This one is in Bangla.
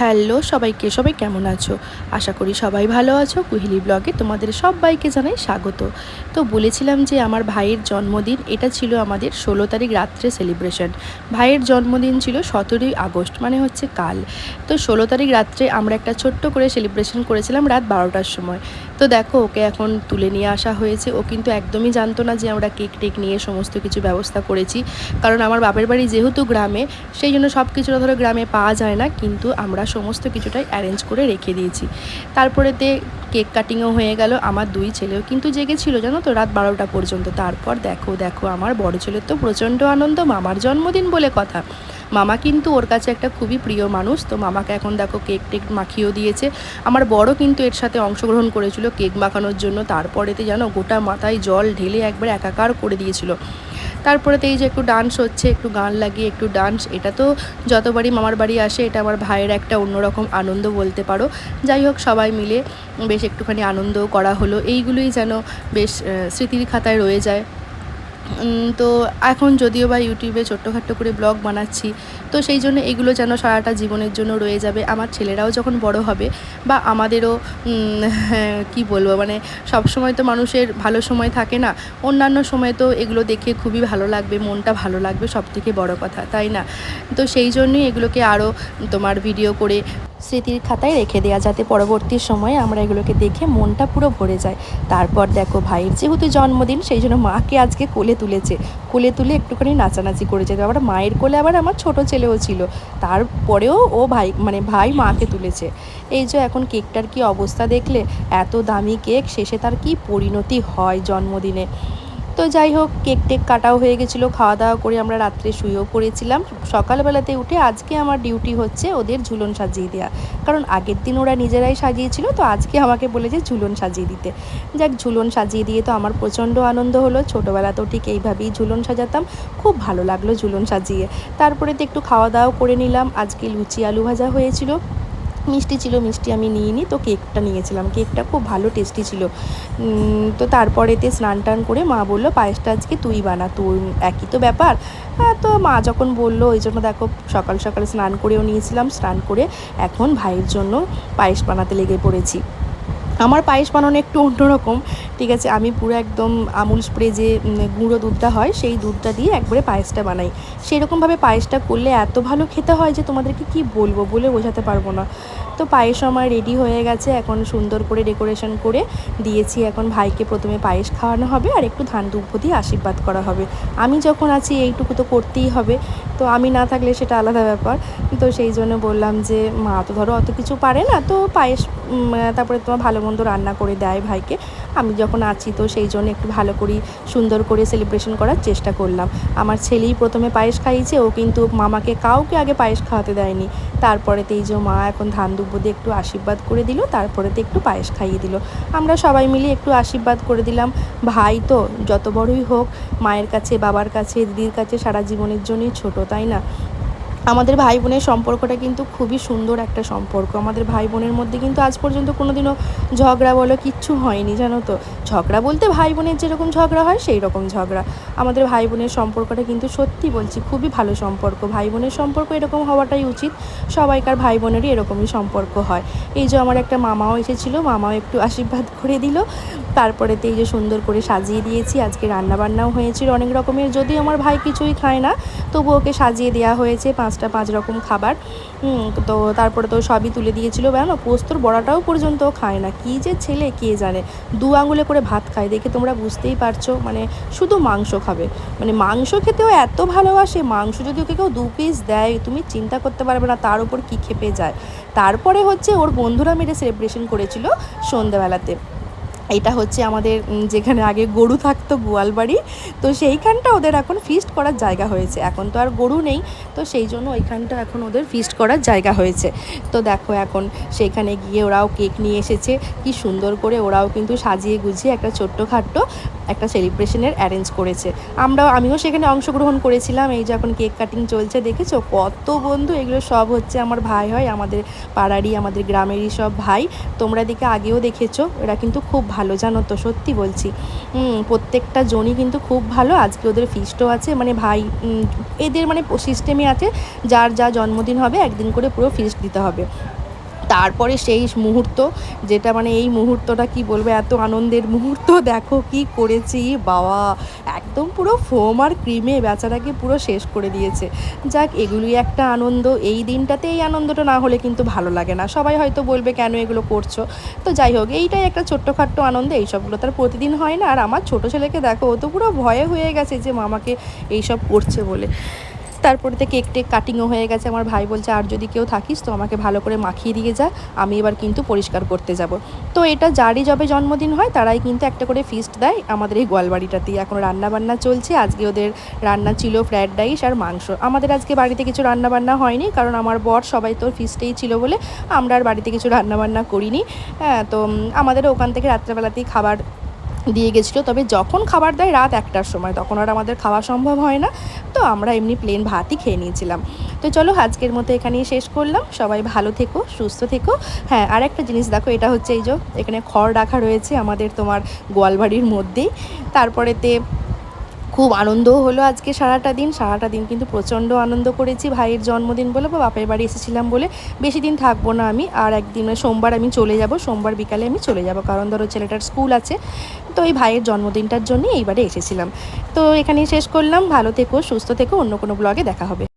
হ্যালো সবাইকে, সবাই কেমন আছো? আশা করি সবাই ভালো আছো। কুহিলি ব্লগে তোমাদের সবাইকে জানাই স্বাগত। তো বলেছিলাম যে আমার ভাইয়ের জন্মদিন, এটা ছিল আমাদের ষোলো তারিখ রাত্রে সেলিব্রেশন ভাইয়ের জন্মদিন ছিল সতেরোই আগস্ট মানে হচ্ছে কাল। তো ষোলো তারিখ রাত্রে আমরা একটা ছোট্ট করে সেলিব্রেশন করেছিলাম রাত বারোটার সময়। তো দেখো, ওকে এখন তুলে নিয়ে আসা হয়েছে। ও কিন্তু একদমই জানতো না যে আমরা কেক টেক নিয়ে সমস্ত কিছু ব্যবস্থা করেছি। কারণ আমার বাপের বাড়ি যেহেতু গ্রামে, সেই জন্য সব কিছুটা ধরো গ্রামে পাওয়া যায় না। কিন্তু আমরা সমস্ত কিছুটাই অ্যারেঞ্জ করে রেখে দিয়েছি। তারপরেতে কেক কাটিংও হয়ে গেল, আমার দুই ছেলেও কিন্তু জেগেছিল, জানো তো? রাত বারোটা পর্যন্ত। তারপর দেখো দেখো, আমার বড় ছেলের তো প্রচণ্ড আনন্দ, মামার জন্মদিন বলে কথা। মামা কিন্তু ওর কাছে একটা খুবই প্রিয় মানুষ। তো মামাকে এখন দেখো কেক টেক মাখিয়েও দিয়েছে। আমার বড় কিন্তু এর সাথে অংশগ্রহণ করেছিল কেক মাখানোর জন্য। তারপরেতে জানো, গোটা মাথায় জল ঢেলে একবার একাকার করে দিয়েছিল। তারপরে তো এই যে একটু ডান্স হচ্ছে, একটু গান লাগিয়ে, একটু ডান্স এটা তো যতবারই মামার বাড়ি আসে, এটা আমার ভাইয়ের একটা অন্যরকম আনন্দ বলতে পারো। যাই হোক, সবাই মিলে বেশ একটুখানি আনন্দও করা হলো। এইগুলোই যেন বেশ স্মৃতির খাতায় রয়ে যায়। তো এখন যদিও বা ইউটিউবে ছোট্টখাট্টো করে ব্লগ বানাচ্ছি, তো সেই জন্য এগুলো যেন সারাটা জীবনের জন্য রয়ে যাবে। আমার ছেলেরাও যখন বড় হবে বা আমাদেরও কি বলব মানে সব সময় তো মানুষের ভালো সময় থাকে না, অন্যান্য সময় তো এগুলো দেখে খুবই ভালো লাগবে, মনটা ভালো লাগবে সব থেকে বড় কথা, তাই না? তো সেই জন্যই এগুলোকে আরও তোমার ভিডিও করে স্মৃতির খাতায় রেখে দেওয়া যাতে পরবর্তী সময়ে আমরা এগুলোকে দেখে মনটা পুরো ভরে যায়। তারপর দেখো, ভাইয়ের যেহেতু জন্মদিন, সেই জন্য মাকে আজকে কোলে তুলেছে। কোলে তুলে একটুখানি নাচানাচি করেছে। তো আবার মায়ের কোলে আবার আমার ছোট ছেলেও ছিল। তারপরেও ও ভাই মানে ভাই মাকে তুলেছে। এই যে এখন কেকটার কি অবস্থা দেখলে? এত দামি কেক, শেষে তার কি পরিণতি হয় জন্মদিনে? তো যাই হোক, কেক টেক কাটাও হয়ে গেছিল, খাওয়া দাওয়া করে আমরা রাত্রে শুয়েও পড়েছিলাম। সকালবেলাতে উঠে আজকে আমার ডিউটি হচ্ছে ওদের ঝুলন সাজিয়ে দেওয়া কারণ আগের দিন ওরা নিজেরাই সাজিয়েছিল, তো আজকে আমাকে বলেছে ঝুলন সাজিয়ে দিতে। যাক, ঝুলন সাজিয়ে দিয়ে তো আমার প্রচণ্ড আনন্দ হলো। ছোটোবেলাতেও ঠিক এইভাবেই ঝুলন সাজাতাম। খুব ভালো লাগল ঝুলন সাজিয়ে। তারপরে তো একটু খাওয়া দাওয়া করে নিলাম। আজকে লুচি আলু ভাজা হয়েছিল। মিষ্টি ছিল, মিষ্টি আমি নিইনি, তো কেকটা নিয়েছিলাম। কেকটা খুব ভালো টেস্টি ছিল। তো তারপরেতে স্নান টান করে মা বলল, পায়েসটা আজকে তুই বানা তুই একই তো ব্যাপার। হ্যাঁ তো মা যখন বলল, ওই জন্য দেখো, সকাল সকাল স্নান করেও নিয়েছিলাম, স্নান করে এখন ভাইয়ের জন্য পায়েস বানাতে লেগে পড়েছি। আমার পায়েস বানানো একটু অন্যরকম ঠিক আছে, আমি পুরো একদম আমুল স্প্রে যে গুঁড়ো দুধটা হয়, সেই দুধটা দিয়ে একবারে পায়েসটা বানাই। সেরকমভাবে পায়েসটা করলে এত ভালো খেতে হয় যে, তোমাদেরকে কি বলব বলে বোঝাতে পারব না। তো পায়েস আমার রেডি হয়ে গেছে, এখন সুন্দর করে ডেকোরেশন করে দিয়েছি। এখন ভাইকে প্রথমে পায়েস খাওয়ানো হবে আর একটু ধান দুব্ব দিয়ে আশীর্বাদ করা হবে। আমি যখন আছি, এইটুকু তো করতেই হবে। তো আমি না থাকলে সেটা আলাদা ব্যাপার। তো সেই জন্য বললাম যে, মা তো ধরো অত কিছু পারে না। তো পায়েস তারপরে তোমার ভালো মন্দ রান্না করে দেয় ভাইকে। আমি যখন আছি, তো সেই জন্য একটু ভালো করেই সুন্দর করে সেলিব্রেশন করার চেষ্টা করলাম। আমার ছেলেই প্রথমে পায়েস খাইয়েছে, ও কিন্তু মামাকে কাউকে আগে পায়েস খাওয়াতে দেয়নি। তারপরে এই যে মা এখন ধান দুব্ব দিয়ে একটু আশীর্বাদ করে দিল, তারপরেতে একটু পায়েস খাইয়ে দিল। আমরা সবাই মিলে একটু আশীর্বাদ করে দিলাম। ভাই তো যত বড়ই হোক, মায়ের কাছে, বাবার কাছে, দিদির কাছে সারা জীবনের জন্যই ছোট, তাই না? আমাদের ভাই বোনের সম্পর্কটা কিন্তু খুবই সুন্দর একটা সম্পর্ক। আমাদের ভাই বোনের মধ্যে কিন্তু আজ পর্যন্ত কোনোদিনও ঝগড়া বলো কিচ্ছু হয়নি, জানো তো? ঝগড়া বলতে ভাই বোনের যেরকম ঝগড়া হয় সেই রকম ঝগড়া। আমাদের ভাই বোনের সম্পর্কটা কিন্তু সত্যি বলছি খুবই ভালো সম্পর্ক। ভাই বোনের সম্পর্ক এরকম হওয়াটাই উচিত, সবাইকার ভাই বোনেরই এরকমই সম্পর্ক হয়। এই যে আমার একটা মামাও এসেছিল, মামাও একটু আশীর্বাদ করে দিল। তারপরেতে এই যে সুন্দর করে সাজিয়ে দিয়েছি, আজকে রান্নাবান্নাও হয়েছিল অনেক রকমের। যদিও আমার ভাই কিছুই খায় না তবু ওকে সাজিয়ে দেওয়া হয়েছে পাঁচটা, পাঁচ রকম খাবার। তো তারপরে তো সবই তুলে দিয়েছিল। না, পোস্তর বড়াটাও পর্যন্ত খায় না। কী যে ছেলে, কে জানে? দু আঙুলে করে ভাত খায়। দেখে তোমরা বুঝতেই পারছ মানে শুধু মাংস খাবে। মানে মাংস খেতেও এত ভালোবাসে, মাংস যদি ওকে কেউ দু পিস দেয়, তুমি চিন্তা করতে পারবে না তার উপর কী খেপে যায়। তারপরে হচ্ছে ওর বন্ধুরা মিলে সেলিব্রেশন করেছিল সন্ধেবেলাতে এটা হচ্ছে আমাদের যেখানে আগে গরু থাকতো গোয়ালবাড়ি, তো সেইখানটা ওদের এখন ফিস্ট করার জায়গা হয়েছে। এখন তো আর গরু নেই, তো সেই জন্য ওইখানটা এখন ওদের ফিস্ট করার জায়গা হয়েছে। তো দেখো এখন সেইখানে গিয়ে ওরাও কেক নিয়ে এসেছে। কি সুন্দর করে ওরাও কিন্তু সাজিয়ে গুজিয়ে একটা ছোট্টখাট্ট একটা সেলিব্রেশনের অ্যারেঞ্জ করেছে। আমরাও, আমিও সেখানে অংশগ্রহণ করেছিলাম। এই যে এখন কেক কাটিং চলছে, দেখেছ? কত বন্ধু, এগুলো সব হচ্ছে আমার ভাই হয়, আমাদের পাড়ারই, আমাদের গ্রামেরই সব ভাই। তোমরা দিকে আগেও দেখেছ, এরা কিন্তু খুব ভালো, জানো তো? সত্যি বলছি। প্রত্যেকটা জনই কিন্তু খুব ভালো। আজকে ওদের ফিস্টও আছে মানে ভাই এদের মানে সিস্টেমে আছে, যার যা জন্মদিন হবে, একদিন করে পুরো ফিস্ট দিতে হবে। তারপরে সেই মুহূর্ত, যেটা মানে এই মুহূর্তটা কি বলব, এত আনন্দের মুহূর্ত, দেখো কি করেছি, বাবা। একদম পুরো ফোম আর ক্রিমে বেচারাকে পুরো শেষ করে দিয়েছে। যাক, এগুলোই একটা আনন্দ। এই দিনটাতে এই আনন্দটা না হলে কিন্তু ভালো লাগে না। সবাই হয়তো বলবে, কেন এগুলো করছ? তো যাই হোক, এইটাই একটা ছোট্টখাট্ট আনন্দ। এইসবগুলো তার প্রতিদিন হয় না। আর আমার ছোটো ছেলেকে দেখো, ও তো পুরো ভয়ে হয়ে গেছে যে মামাকে এইসব করছে বলে। তারপরে থেকে কেক টেক কাটিংও হয়ে গেছে। আমার ভাই বলছে, আর যদি কেউ থাকিস, তো আমাকে ভালো করে মাখিয়ে দিয়ে যা, আমি এবার কিন্তু পরিষ্কার করতে যাব। তো এটা যারই যবে জন্মদিন হয়, তারাই কিন্তু একটা করে ফিস্ট দেয় আমাদের এই গোয়ালবাড়িটাতেই। এখন রান্নাবান্না চলছে, আজকে ওদের রান্না ছিল ফ্রায়েড রাইস আর মাংস। আমাদের আজকে বাড়িতে কিছু রান্নাবান্না হয়নি, কারণ আমার বর সবাই তো ফিস্টেই ছিল বলে আমরা আর বাড়িতে কিছু রান্নাবান্না করিনি। হ্যাঁ তো আমাদের ওখান থেকে রাত্রেবেলাতেই খাবার দিয়ে গেছিল। তবে যখন খাবার দেয় রাত একটার সময়, তখন আর আমাদের খাওয়া সম্ভব হয় না। তো আমরা এমনি প্লেন ভাতই খেয়ে নিয়েছিলাম। তো চলো আজকের মতো এখানেই শেষ করলাম। সবাই ভালো থেকো, সুস্থ থেকো। হ্যাঁ আর একটা জিনিস দেখো, এটা হচ্ছে এই যে এখানে খড় রাখা রয়েছে আমাদের তোমার গোয়ালবাড়ির মধ্যেই। তারপরেতে খুব আনন্দও হলো আজকে সারাটা দিন। সারাটা দিন কিন্তু প্রচণ্ড আনন্দ করেছি। ভাইয়ের জন্মদিন বলে বা বাপের বাড়ি এসেছিলাম বলে বেশি দিন থাকব না আমি। আর একদিন মানে সোমবার আমি চলে যাব, সোমবার বিকালে আমি চলে যাব। কারণ ধরো ছেলেটার স্কুল আছে, তো এই ভাইয়ের জন্মদিনটার জন্য এইবারে এসেছিলাম। তো এখানেই শেষ করলাম। ভালো থেকো, সুস্থ থেকো। অন্য কোনো ব্লগে দেখা হবে।